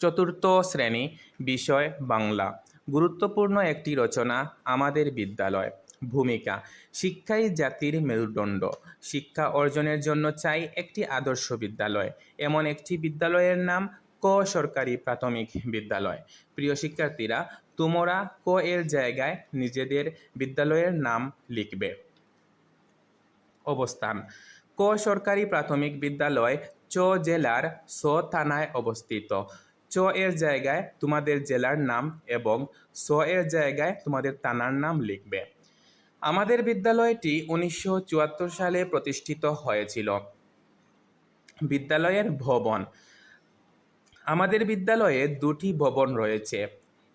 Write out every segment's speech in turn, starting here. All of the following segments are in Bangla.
চতুর্থ শ্রেণি, বিষয় বাংলা। গুরুত্বপূর্ণ একটি রচনা, আমাদের বিদ্যালয়। ভূমিকা, শিক্ষাই জাতির মেরুদণ্ড। শিক্ষা অর্জনের জন্য চাই একটি আদর্শ বিদ্যালয়। এমন একটি বিদ্যালয়ের নাম ক সরকারি প্রাথমিক বিদ্যালয়। প্রিয় শিক্ষার্থীরা, তোমরা ক এর জায়গায় নিজেদের বিদ্যালয়ের নাম লিখবে। অবস্থান, ক সরকারি প্রাথমিক বিদ্যালয় চ জেলার স থানায় অবস্থিত। চ এর জায়গায় তোমাদের জেলার নাম এবং স এর জায়গায় তোমাদের থানার নাম লিখবে। আমাদের বিদ্যালয়টি উনিশশো চুয়াত্তর সালে প্রতিষ্ঠিত হয়েছিল। বিদ্যালয়ের ভবন। আমাদের বিদ্যালয়ে দুটি ভবন রয়েছে।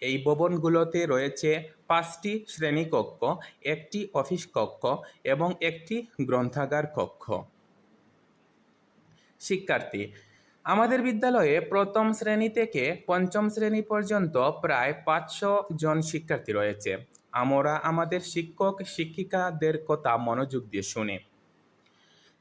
এই ভবনগুলোতে রয়েছে পাঁচটি শ্রেণীকক্ষ, একটি অফিস কক্ষ এবং একটি গ্রন্থাগার কক্ষ। শিক্ষার্থী আমাদের বিদ্যালয়ে প্রথম শ্রেণি থেকে পঞ্চম শ্রেণি পর্যন্ত প্রায় পাঁচশো জন শিক্ষার্থী রয়েছে। আমরা আমাদের শিক্ষক, শিক্ষিকাদের কথা মনোযোগ দিয়ে শুনি।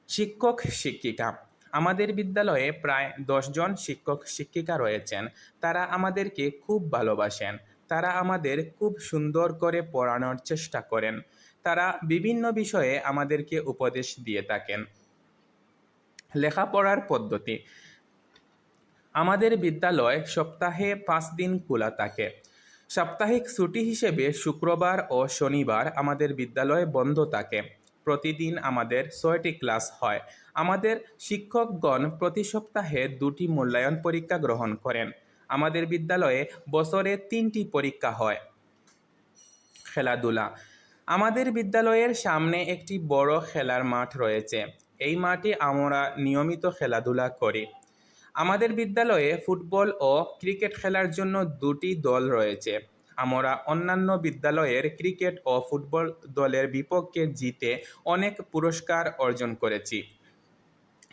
শিক্ষক, শিক্ষিকা। আমাদের বিদ্যালয়ে প্রায় দশজন শিক্ষক, শিক্ষিকা রয়েছেন। তারা আমাদেরকে খুব ভালোবাসেন। তারা আমাদের খুব সুন্দর করে পড়ানোর চেষ্টা করেন। তারা বিভিন্ন বিষয়ে আমাদেরকে উপদেশ দিয়ে থাকেন। লেখাপড়ার পদ্ধতি। আমাদের বিদ্যালয় সপ্তাহে পাঁচ দিন খোলা থাকে। সাপ্তাহিক ছুটি হিসেবে শুক্রবার ও শনিবার আমাদের বিদ্যালয় বন্ধ থাকে। প্রতিদিন আমাদের ছয়টি ক্লাস হয়। আমাদের শিক্ষকগণ প্রতি সপ্তাহে দুটি মূল্যায়ন পরীক্ষা গ্রহণ করেন। আমাদের বিদ্যালয়ে বছরে তিনটি পরীক্ষা হয়। খেলাধুলা। আমাদের বিদ্যালয়ের সামনে একটি বড় খেলার মাঠ রয়েছে। এই মাঠে আমরা নিয়মিত খেলাধুলা করি। আমাদের বিদ্যালয়ে ফুটবল ও ক্রিকেট খেলার জন্য দুটি দল রয়েছে। আমরা অন্যান্য বিদ্যালয়ের ক্রিকেট ও ফুটবল দলের বিপক্ষে জিতে অনেক পুরস্কার অর্জন করেছি।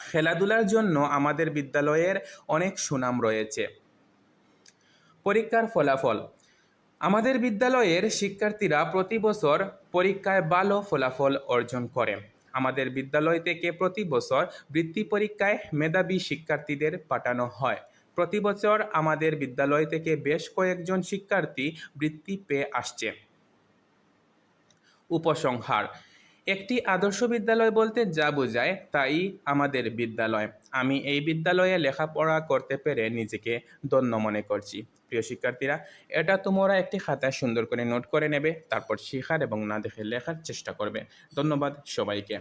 খেলাধুলার জন্য আমাদের বিদ্যালয়ের অনেক সুনাম রয়েছে। পরীক্ষার ফলাফল। আমাদের বিদ্যালয়ের শিক্ষার্থীরা প্রতি বছর পরীক্ষায় ভালো ফলাফল অর্জন করে। আমাদের বিদ্যালয় থেকে প্রতি বছর বৃত্তি পরীক্ষায় মেধাবী শিক্ষার্থীদের পাঠানো হয়। প্রতি বছর আমাদের বিদ্যালয় থেকে বেশ কয়েকজন শিক্ষার্থী বৃত্তি পেয়ে আসছে। উপসংহার একটি আদর্শ বিদ্যালয় বলতে যা বোঝায় তাই আমাদের বিদ্যালয়। আমি এই বিদ্যালয়ে লেখাপড়া করতে পেরে নিজেকে ধন্য মনে করছি। প্রিয় শিক্ষার্থীরা, এটা তোমরা একটি খাতায় সুন্দর করে নোট করে নেবে, তারপর শেখার এবং না দেখে লেখার চেষ্টা করবে। ধন্যবাদ সবাইকে।